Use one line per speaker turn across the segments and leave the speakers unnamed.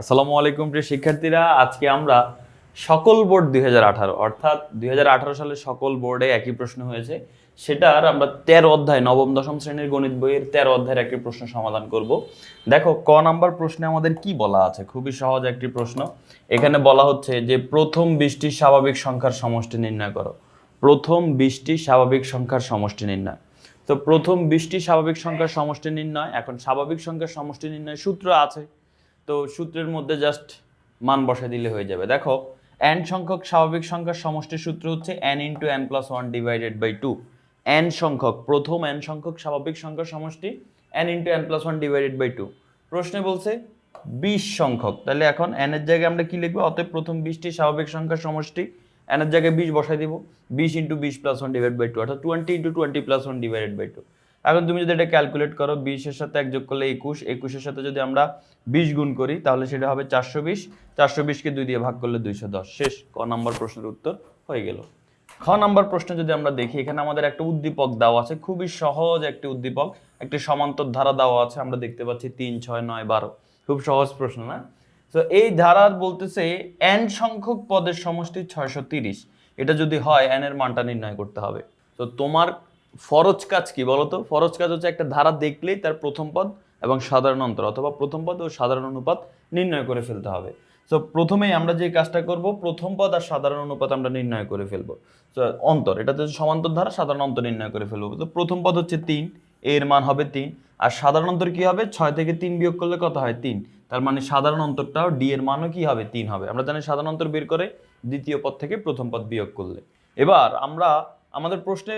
আসসালামু আলাইকুম প্রিয় শিক্ষার্থীরা, আজকে আমরা সকল বোর্ড দু হাজার আঠারো, অর্থাৎ দু হাজার আঠারো সালে সকল বোর্ডে একই প্রশ্ন হয়েছে। সেটার আমরা তেরো অধ্যায়, নবম, দশম শ্রেণির গণিত বইয়ের তেরো অধ্যায়ের একটি প্রশ্ন সমাধান করব। দেখো, ক নাম্বার প্রশ্নে আমাদের কি বলা আছে? খুবই সহজ একটি প্রশ্ন। এখানে বলা হচ্ছে যে, প্রথম বিশটি স্বাভাবিক সংখ্যার সমষ্টি নির্ণয় করো। প্রথম বিশটি স্বাভাবিক সংখ্যার সমষ্টি নির্ণয়। তো প্রথম বিশটি স্বাভাবিক সংখ্যার সমষ্টি নির্ণয়, এখন স্বাভাবিক সংখ্যার সমষ্টি নির্ণয় সূত্র আছে। তো সূত্রের মধ্যে জাস্ট মান বসায় দিলে হয়ে যাবে। দেখো এন সংখ্যক স্বাভাবিক সংখ্যার সমষ্টির সূত্র হচ্ছে N into N plus one divided by two N সংখ্যক, প্রথম এন সংখ্যক স্বাভাবিক সংখ্যার সমষ্টি N into N plus one divided by two প্রশ্নে বলছে, বিশ সংখ্যক। তাহলে এখন এন এর জায়গায় আমরা কি লিখব? অতএব প্রথম বিশটি স্বাভাবিক সংখ্যার সমষ্টি এন এর জায়গায় বিশ বসাই দিব। বিশ ইন্টু বিশ plus one divide by two অর্থাৎ twenty into twenty plus one divided by two এখন তুমি যদি এটা ক্যালকুলেট করো বিশের সাথে এক যোগ করলে একুশ একুশের সাথে যদি আমরা বিশ গুণ করি, তাহলে সেটা হবে চারশো বিশ। চারশো বিশকে দুই দিয়ে ভাগ করলে দুইশো দশ। শেষ, ক নম্বর প্রশ্নের উত্তর হয়ে গেল। খ নম্বর প্রশ্ন যদি আমরা দেখি, এখানে আমাদের একটা উদ্দীপক দেওয়া আছে, খুবই সহজ একটি উদ্দীপক। একটি সমান্তর ধারা দেওয়া আছে, আমরা দেখতে পাচ্ছি তিন, ছয়, নয়, বারো। খুব সহজ প্রশ্ন, না? তো এই ধারার বলতেছে এন সংখ্যক পদের সমষ্টি ছয়শো তিরিশ। এটা যদি হয় এন এর মানটা নির্ণয় করতে হবে। তো তোমার ফরজ কাজ কি বলতো? ফরজ কাজ হচ্ছে একটা ধারা দেখলেই তার প্রথম পদ এবং সাধারণ অন্তর, অথবা প্রথম পদ ও সাধারণ অনুপাত নির্ণয় করে ফেলতে হবে। তো প্রথমেই আমরা যে কাজটা করব, প্রথম পদ আর সাধারণ অনুপাত আমরা নির্ণয় করে ফেলব। অন্তর, এটা হচ্ছে সমান্তর ধারা, সাধারণ অন্তর নির্ণয় করে ফেলব। তো প্রথম পদ হচ্ছে তিন, এর মান হবে তিন। আর সাধারণ অন্তর কি হবে? ছয় থেকে তিন বিয়োগ করলে কত হয়? তিন। তার মানে সাধারণ অন্তরটাও ডি এর মানও কি হবে? তিন হবে। আমরা জানি সাধারণ অন্তর বের করে দ্বিতীয় পদ থেকে প্রথম পদ বিয়োগ করলে। এবার আমরা আমাদের প্রশ্নে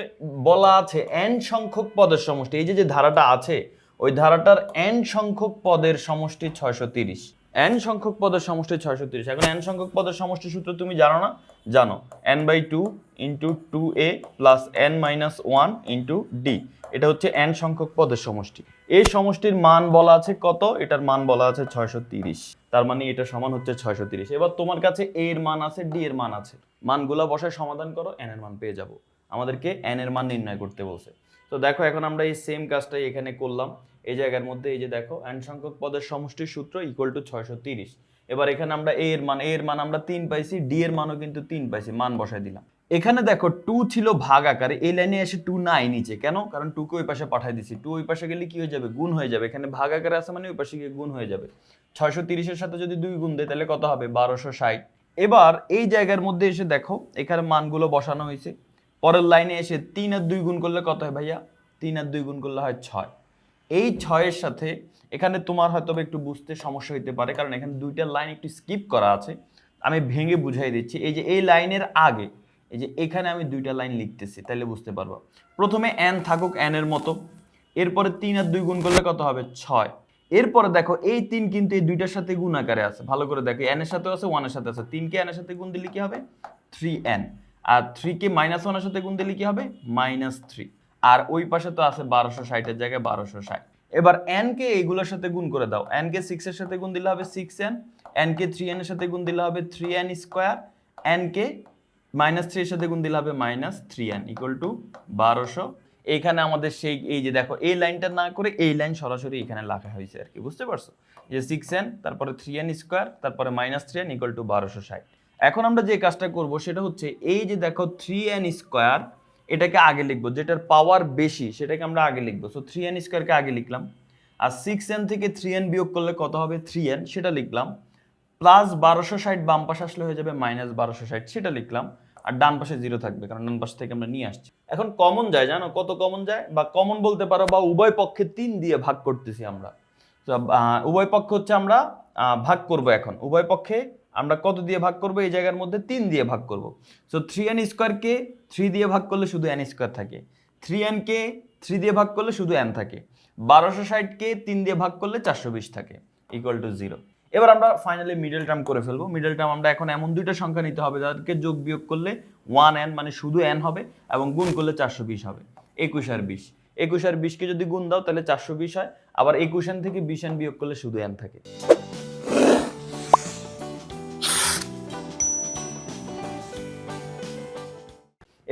বলা আছে এন সংখ্যক পদের সমষ্টি। এই যে যে ধারাটা আছে, ওই ধারাটার এন সংখ্যক পদের সমষ্টি ছয়শো তিরিশ। এন সংখ্যক পদের সমষ্টি ছয়শো তিরিশ। এখন এন সংখ্যক পদের সমষ্টি সূত্র তুমি জানো না? জানো। N by two into two A plus N minus one into D এটা হচ্ছে এন সংখ্যক পদের সমষ্টি। এই সমষ্টির মান বলা আছে কত? এটার মান বলা আছে ছয়শো তিরিশ। তার মানে এটা সমান হচ্ছে ছয়শো তিরিশ। এবার তোমার কাছে এ এর মান আছে ডি এর মান আছে। মানগুলা বসায় সমাধান করো এন এর মান পেয়ে যাব। আমাদেরকে এন এর মান নির্ণয় করতে বলছে। তো দেখো, এখন আমরা এই সেম কাজটাই এখানে করলাম। এই জায়গার মধ্যে এই যে দেখো এন সংখ্যক পদের সমষ্টির সূত্র ইকুয়াল টু ছয়শো তিরিশ। এবার এখানে আমরা এ এর মান এ এর মান আমরা তিন পাইছি ডি এর মানও কিন্তু তিন পাইছি, মান বসাই দিলাম। এখানে দেখো টু ছিল ভাগ আকারে, এই লাইনে এসে টু নাই নিচে। কেন? কারণ টুকে ওই পাশে পাঠাই দিছি। টু ওই পাশে গেলে কি হয়ে যাবে? গুণ হয়ে যাবে। এখানে ভাগ আকারে আছে মানে ওই পাশে গিয়ে গুণ হয়ে যাবে। ছয়শো তিরিশের সাথে যদি দুই গুণ দেয়, তাহলে কত হবে? বারোশো ষাট। এবার এই জায়গার মধ্যে এসে দেখো, এখানে মানগুলো বসানো হয়েছে। পরের লাইনে এসে তিন আর দুই গুণ করলে কত হয় ভাইয়া? তিন আর দুই গুণ করলে হয় ছয়। এই ছয়ের সাথে এখানে তোমার হয়তো একটু বুঝতে সমস্যা হইতে পারে, কারণ এখানে দুইটা লাইন একটু স্কিপ করা আছে। আমি ভেঙে বুঝাই দিচ্ছি, এই যে এই লাইনের আগে, এই যে এখানে আমি দুইটা লাইন লিখতেছি তাহলে বুঝতে পারব। প্রথমে এন থাকুক এর মতো, এরপরে তিন আর দুই গুণ করলে কত হবে? ছয়। এরপরে দেখো, এই তিন কিন্তু এই দুইটার সাথে গুণ আকারে আছে। ভালো করে দেখো এর সাথে আছে ওয়ানের সাথে আছে। তিনকে এর সাথে গুণ দিলে কি হবে? থ্রি এন আর থ্রিকে মাইনাস ওয়ানের সাথে গুণ দিলে কি হবে? মাইনাস থ্রি আর ওই পাশে তো আছে বারোশো ষাটের জায়গায় বারোশো ষাট। এবার এন কে এইগুলোর সাথে গুণ করে দাও। এন কে সিক্স এর সাথে গুণ দিলে হবে সিক্স এন এন কে থ্রি এন এর সাথে গুণ দিলে হবে থ্রি এন স্কোয়ার এন কে মাইনাস থ্রি এর সাথে গুণ দিলে হবে minus three N equal to বারোশো। এখানে আমাদের সেই, এই যে দেখো, এই লাইনটা না করে এই লাইন সরাসরি এখানে লেখা হয়েছে আর কি, বুঝতে পারছ? যে সিক্স এন তারপরে থ্রি এন স্কোয়ার তারপরে minus three N equal to বারোশো ষাট। এখন আমরা যে কাজটা করব সেটা হচ্ছে এই যে দেখো থ্রি এন স্কোয়ার এটাকে আগে লিখব, যেটার পাওয়ার বেশি সেটাকে আমরা আগে লিখব। সো থ্রি এন স্কোয়ারকে আগে লিখলাম। আর সিক্স এন থেকে থ্রি এন বিয়োগ করলে কত হবে? থ্রি এন সেটা লিখলাম। প্লাস বারোশো ষাট বাম পাশে আসলে হয়ে যাবে মাইনাস বারোশো ষাট, সেটা লিখলাম। আর ডান পাশে জিরো থাকবে, কারণ ডান পাশ থেকে আমরা নিয়ে আসছি। এখন কমন যায়, জানো? কত কমন যায়? বা কমন বলতে পারো বা উভয় পক্ষে তিন দিয়ে ভাগ করতেছি আমরা। উভয় পক্ষ হচ্ছে আমরা ভাগ করব এখন। উভয় পক্ষে আমরা কত দিয়ে ভাগ করব? এই জায়গার মধ্যে তিন দিয়ে ভাগ করব। সো থ্রি এন স্কোয়ারকে থ্রি দিয়ে ভাগ করলে শুধু এন স্কোয়ার থাকে। থ্রি এনকে থ্রি দিয়ে ভাগ করলে শুধু এন থাকে। বারোশো ষাটকে তিন দিয়ে ভাগ করলে চারশো বিশ থাকে ইকুয়াল টু জিরো এবার আমরা ফাইনালি মিডল টার্ম করে ফেলব। মিডল টার্ম আমরা এখন এমন দুইটা সংখ্যা নিতে হবে, যাদেরকে যোগ বিয়োগ করলে ওয়ান এন মানে শুধু এন হবে এবং গুণ করলে চারশো বিশ হবে। একুশ আর বিশ। একুশ আর বিশকে যদি গুণ দাও, তাহলে চারশো বিশ হয়। আবার একুশ এন থেকে বিশ এন বিয়োগ করলে শুধু এন থাকে।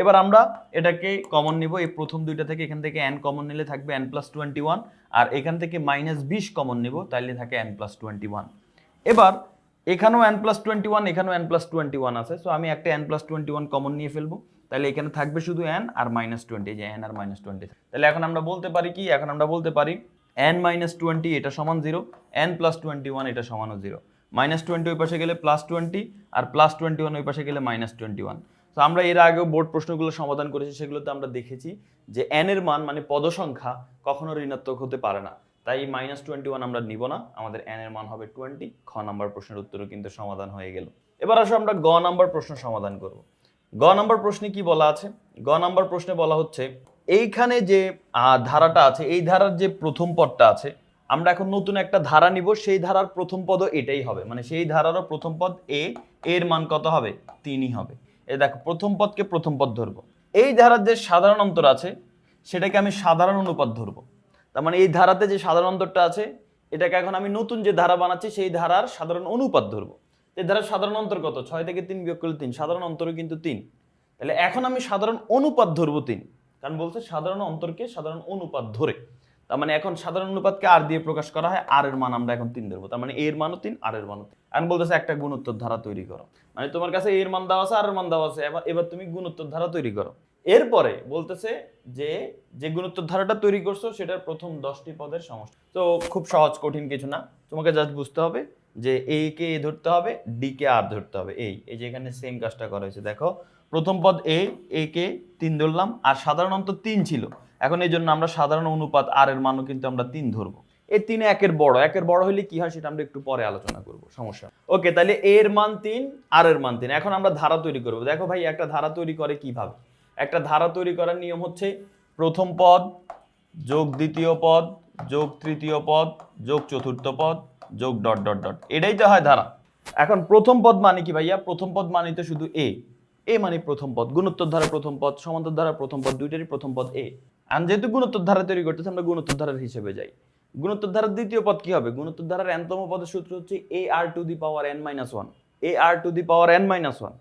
এবার আমরা এটাকে কমন নিব। এই প্রথম দুইটা থেকে এখান থেকে এন কমন নিলে থাকবে এন প্লাস টোয়েন্টি ওয়ান আর এখান থেকে মাইনাস বিশ কমন নিব, তাইলে থাকে এন প্লাস টোয়েন্টি ওয়ান এবার এখানেও এন প্লাস টোয়েন্টি ওয়ান এখানেও এন প্লাস টোয়েন্টি ওয়ান আছে সো আমি একটা N plus twenty one common নিয়ে ফেলব। তাহলে এখানে থাকবে শুধু এন আর মাইনাস টোয়েন্টি যে এন আর মাইনাস টোয়েন্টি তাহলে এখন আমরা বলতে পারি কি? এখন আমরা বলতে পারি এন মাইনাস টোয়েন্টি এটা সমান zero N plus twenty one এটা সমানও জিরো মাইনাস টোয়েন্টি ওই পাশে গেলে প্লাস টোয়েন্টি আর প্লাস টোয়েন্টি ওয়ান ওই পাশে গেলে মাইনাস টোয়েন্টি ওয়ান তো আমরা এর আগেও বোর্ড প্রশ্নগুলো সমাধান করেছি, সেগুলোতে আমরা দেখেছি যে এন এর মান মানে পদসংখ্যা কখনো ঋণাত্মক হতে পারে না। তাই মাইনাস টোয়েন্টি ওয়ান আমরা নিব না, আমাদের এন এর মান হবে টোয়েন্টি খ নাম্বার প্রশ্নের উত্তরও কিন্তু সমাধান হয়ে গেল। এবার আসো আমরা গ নাম্বার প্রশ্ন সমাধান করব। গ নাম্বার প্রশ্নে কি বলা আছে? গ নাম্বার প্রশ্নে বলা হচ্ছে, এইখানে যে ধারাটা আছে, এই ধারার যে প্রথম পদটা আছে, আমরা এখন নতুন একটা ধারা নিব, সেই ধারার প্রথম পদও এটাই হবে। মানে সেই ধারারও প্রথম পদ এ, এর মান কত হবে? তিনই হবে। এই দেখো, প্রথম পদকে প্রথম পদ ধরবো। এই ধারার যে সাধারণ অন্তর আছে, সেটাকে আমি সাধারণ অনুপাত ধরবো। তার মানে এই ধারাতে যে সাধারণ অন্তরটা আছে, এটাকে এখন আমি নতুন যে ধারা বানাচ্ছি, সেই ধারার সাধারণ অনুপাত ধরবো। এই ধারার সাধারণ অন্তর কত? ছয় থেকে তিন বিয়োগ করলে তিন, সাধারণ অন্তরও কিন্তু তিন। তাহলে এখন আমি সাধারণ অনুপাত ধরবো তিন, কারণ বলছে সাধারণ অন্তরকে সাধারণ অনুপাত ধরে। তার মানে এখন সাধারণ অনুপাতকে আর দিয়ে প্রকাশ করা হয় আর এর মান আমরা এখন তিন ধরবো। তার মানে এর মানও তিন আর এর মানও তিন। বলতেছে একটা গুণোত্তর ধারা তৈরি করো। মানে তোমার কাছে এর মান দেওয়া আছে আর এর মান দেওয়া আছে, এবার তুমি গুণোত্তর ধারা তৈরি করো। এরপরে বলতেছে যে যে গুণোত্তর ধারাটা তৈরি করছ, সেটার প্রথম দশটি পদের সমষ্টি। তো খুব সহজ, কঠিন কিছু না। তোমাকে জাস্ট বুঝতে হবে যে এ কে এ ধরতে হবে ডি কে আর ধরতে হবে। এই এই যে এখানে সেম কাজটা করা হয়েছে। দেখো প্রথম পদ এ এ কে, তিন ধরলাম, আর সাধারণ সাধারণত তিন ছিল। এখন এই জন্য আমরা সাধারণ অনুপাত আর এর মানও কিন্তু আমরা তিন ধরবো। এই তিনে একের বড় একের বড় হলে কি হয় সেটা আমরা একটু পরে আলোচনা করব, সমস্যা ওকে, তাহলে এর মান তিন, আর এর মান তিন। এখন আমরা ধারা তৈরি করব। দেখো ভাই, একটা ধারা তৈরি করে কীভাবে? একটা ধারা তৈরি করার নিয়ম হচ্ছে প্রথম পদ, যোগ দ্বিতীয় পদ, যোগ তৃতীয় পদ, যোগ চতুর্থ পদ, যোগ ডট ডট ডট। এটাই তো হয় ধারা। এখন প্রথম পদ মানে কি ভাইয়া? প্রথম পদ মানে তো শুধু এ। এ মানে প্রথম পদ, গুণোত্তর ধারা প্রথম পদ, সমান্তর ধারা প্রথম পদ, দুইটারই প্রথম পদ এ আর যেহেতু গুণোত্তর ধারা তৈরি করতেছে, আমরা গুণোত্তর ধারার হিসেবে যাই। গুণোত্তর ধারার দ্বিতীয় পদ কি হবে? গুণোত্তর ধারার এনতম পদের সূত্র হচ্ছে A R to the power N minus one A R to the power N minus one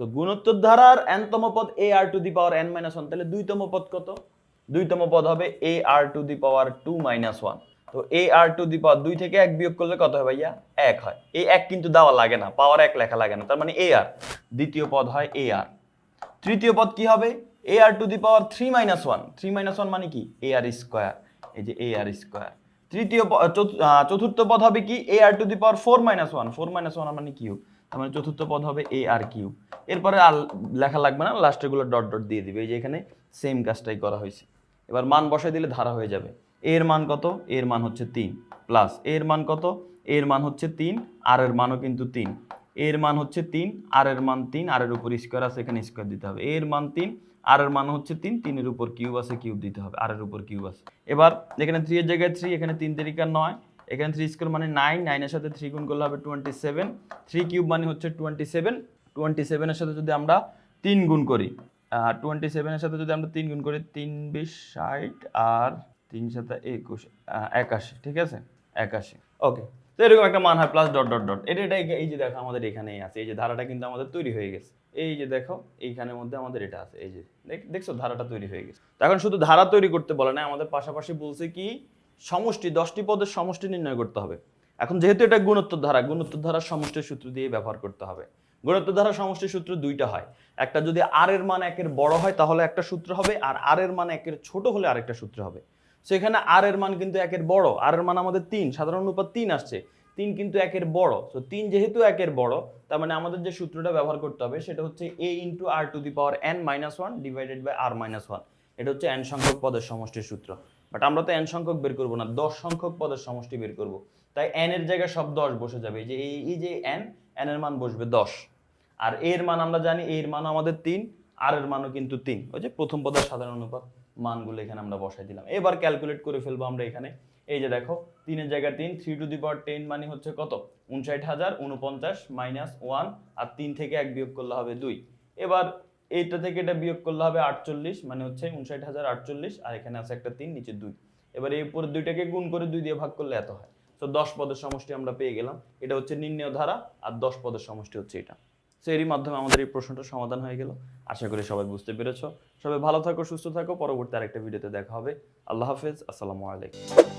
তো গুণোত্তর ধারার এনতম পদ A R to the power N minus one তাহলে দুইতম পদ কত? দুইতম পদ হবে A R to the power two minus one তো এ আর টু দি পাওয়ার দুই থেকে এক বিয়োগ করলে কত হয় ভাইয়া? এক হয়। এই এক কিন্তু দেওয়া লাগে না পাওয়ার এক লেখা লাগে না, তার মানে এ আর দ্বিতীয় পদ হয় এ আর তৃতীয় পদ কি হবে? A R to the power three minus one three minus one মানে কি? এ আর স্কোয়ার এই যে এ আর স্কোয়ার তৃতীয় চতুর্থ পদ হবে কি? A R to the power four minus one four minus one মানে কিউ। তার মানে চতুর্থ পদ হবে এ আর কিউ। এরপরে আর লেখা লাগবে না লাস্টেরগুলো ডট ডট দিয়ে দিবে। এই যে এখানে সেম কাজটাই করা হয়েছে। এবার মান বসাই দিলে ধারা হয়ে যাবে। এর মান কত? এর মান হচ্ছে তিন। প্লাস এর মান কত? এর মান হচ্ছে তিন। আর এর মানও কিন্তু তিন। এর মান হচ্ছে তিন, আর এর মান তিন, আর এর উপর স্কোয়ার আছে, এখানে স্কোয়ার দিতে হবে। এর মান তিন, আর এর মান হচ্ছে তিন, তিনের উপর কিউব আছে কিউব দিতে হবে, আর এর উপর কিউব আছে। এবার এখানে থ্রি এর জায়গায় থ্রি এখানে তিন তারিখা নয়। এখানে থ্রি স্কোয়ার মানে নাইন নাইনের সাথে থ্রি গুণ করলে হবে টোয়েন্টি সেভেন থ্রি কিউব মানে হচ্ছে টোয়েন্টি সেভেন টোয়েন্টি সেভেনের সাথে যদি আমরা তিন গুণ করি টোয়েন্টি সেভেনের সাথে যদি আমরা তিন গুণ করি, তিন বিশ ষাট, আর তিন সাথে একুশ একাশি, ঠিক আছে? একাশি। ওকে তো এরকম একটা মান হয় প্লাস ডট ডট ডট এটা এটা, এই যে দেখো আমাদের এখানেই আছে, এই যে ধারাটা কিন্তু আমাদের তৈরি হয়ে গেছে। এই যে দেখো, এইখানের মধ্যে আমাদের এটা আছে, এই যে, দেখ- দেখছ ধারাটা তৈরি হয়ে গেছে। এখন শুধু ধারা তৈরি করতে বলে না, আমাদের পাশাপাশি বলছে কি, সমষ্টি, দশটি পদের সমষ্টি নির্ণয় করতে হবে। এখন যেহেতু এটা গুণোত্তর ধারা, গুণোত্তর ধারার সমষ্টির সূত্র দিয়ে ব্যবহার করতে হবে। গুণোত্তর ধারা সমষ্টির সূত্র দুইটা হয়। একটা যদি আর এর মান একের বড় হয়, তাহলে একটা সূত্র হবে, আর আর এর মান একের ছোট হলে আরেকটা সূত্র হবে। সেখানে আর এর মান কিন্তু একের বড় আর এর মান আমাদের তিন, সাধারণ অনুপাত তিন আসছে। তিন কিন্তু একের বড়। তো তিন যেহেতু একের বড়, তার মানে আমাদের যে সূত্রটা ব্যবহার করতে হবে সেটা হচ্ছে A into R to the power N minus one divided by R minus one এটা হচ্ছে এন সংখ্যক পদের সমষ্টির সূত্র। বাট আমরা তো এন সংখ্যক বের করব না, দশ সংখ্যক পদের সমষ্টি বের করব। তাই এন এর জায়গায় সব দশ বসে যাবে। যে, এই যে এন এন এর মান বসবে দশ। আর এর মান আমরা জানি এর মান আমাদের তিন আর এর মানও কিন্তু তিন। ওই যে প্রথম পদের সাধারণ অনুপাত মানগুলো এখানে আমরা বসাই দিলাম। এবার ক্যালকুলেট করে ফেলব আমরা এখানে। এই যে দেখো, তিনের জায়গায় তিন three to the power ten মানে হচ্ছে কত? উনষাট হাজার, উনপঞ্চাশ মাইনাস ওয়ান আর তিন থেকে এক বিয়োগ করলে হবে দুই। এবার এইটা থেকে এটা বিয়োগ করলে হবে আটচল্লিশ মানে হচ্ছে উনষাট হাজার আটচল্লিশ, আর এখানে আছে একটা তিন, নিচে দুই। এবার এই উপরে দুইটাকে গুণ করে দুই দিয়ে ভাগ করলে এত হয়। তো দশ পদের সমষ্টি আমরা পেয়ে গেলাম। এটা হচ্ছে নির্ণয় ধারা, আর দশ পদের সমষ্টি হচ্ছে এটা। সো এরই মাধ্যমে আমাদের এই প্রশ্নটা সমাধান হয়ে গেল। আশা করি সবাই বুঝতে পেরেছ। সবাই ভালো থাকো, সুস্থ থাকো। পরবর্তী আরেকটা ভিডিওতে দেখা হবে। আল্লাহ হাফেজ। আসসালামু আলাইকুম।